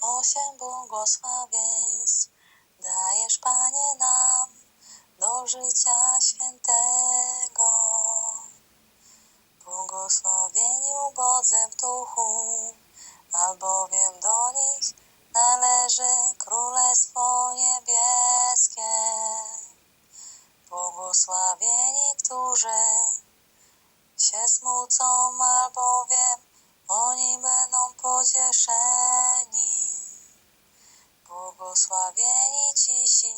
Osiem błogosławieństw dajesz, Panie, nam do życia świętego. Błogosławieni ubodzy w duchu, albowiem do nich należy Królestwo Niebieskie. Błogosławieni, którzy się smucą, albowiem oni będą Błogosławieni cisi,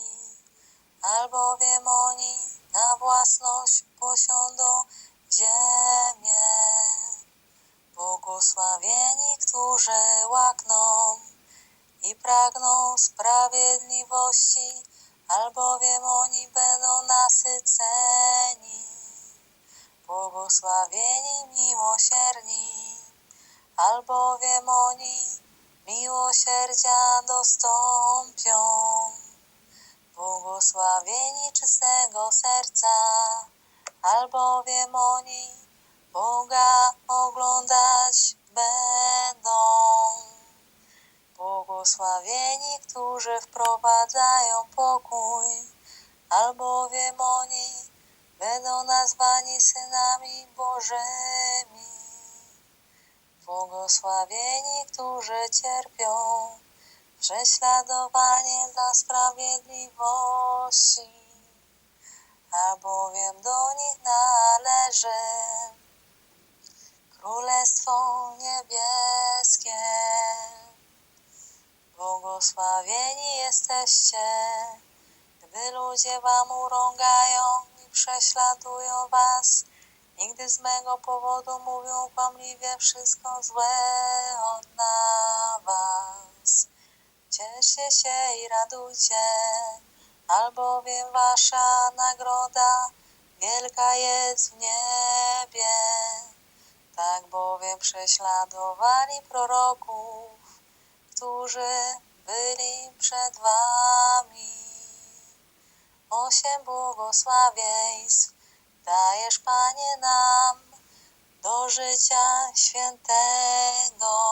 albowiem oni na własność posiądą ziemię. Błogosławieni, którzy łakną i pragną sprawiedliwości, albowiem oni będą nasyceni. Błogosławieni miłosierni, albowiem oni miłosierdzia dostąpią. Błogosławieni czystego serca, albowiem oni Boga oglądać będą. Błogosławieni, którzy wprowadzają pokój, albowiem oni będą nazwani synami Bożymi. Błogosławieni, którzy cierpią prześladowanie dla sprawiedliwości, albowiem do nich należy Królestwo Niebieskie. Błogosławieni jesteście, gdy ludzie wam urągają i prześladują was, i gdy z mego powodu mówią kłamliwie wszystko złe od na was. Cieszcie się i radujcie, albowiem wasza nagroda wielka jest w niebie. Tak bowiem prześladowali proroków, którzy byli przed wami. Osiem błogosławieństw dajesz, Panie, nam do życia świętego.